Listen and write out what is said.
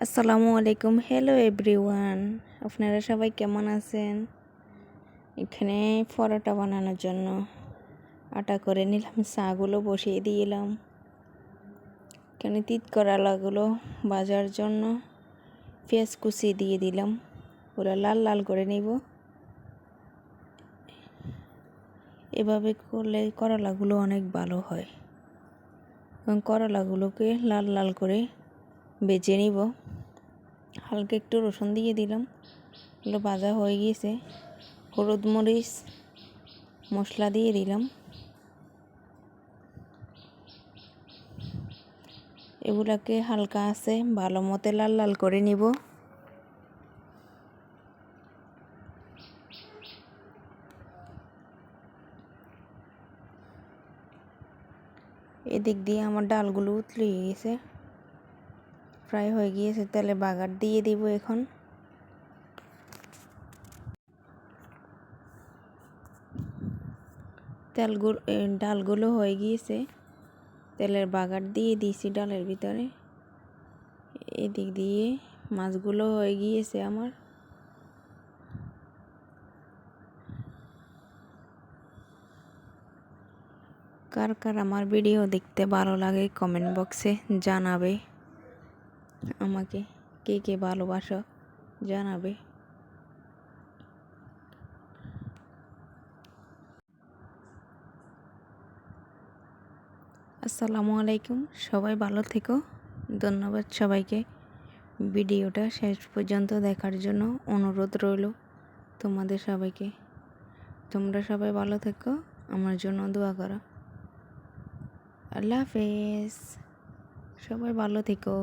আসসালামু আলাইকুম। Hello everyone আপনারা সবাই কেমন আছেন? এখানে পরোটা বানানোর জন্য আটা করে নিলাম চাগুলো বসিয়ে দিলাম। এখানে তিত করালাগুলো বাজার জন্য পেঁয়াজ কুচি দিয়ে দিলাম। পুরো লাল লাল করে নিব। এভাবে করলে করলাগুলো অনেক ভালো হয়। এবং করলাগুলোকে লাল লাল করে বেজে নিব। হালকা একটু রসুন দিয়ে দিলাম। এগুলো ভাজা হয়ে গিয়েছে। হলুদ মরিচ মশলা দিয়ে দিলাম। এগুলাকে হালকা আছে, ভালো মতে লাল লাল করে নিব। এদিক দিয়ে আমার ডালগুলো উতলে গেছে ফ্রাই হয়ে গিয়েছে তেলে বাগার দিয়ে দিব এখন। তেলগুলো ডালগুলো হয়ে গিয়েছে, তেলের বাগার দিয়ে দিয়েছি ডালের ভিতরে। এদিক দিয়ে মাছগুলো হয়ে গিয়েছে আমার। কার কার আমার ভিডিও দেখতে ভালো লাগে কমেন্ট বক্সে জানাবে। আমাকে কে কে ভালোবাসো জানাবে। আসসালামু আলাইকুম, সবাই ভালো থেকো। ধন্যবাদ সবাইকে। ভিডিওটা শেষ পর্যন্ত দেখার জন্য অনুরোধ রইল তোমাদের সবাইকে। তোমরা সবাই ভালো থেকো, আমার জন্য দোয়া করো। আল্লাহ হাফেজ। সবাই ভালো থেকো।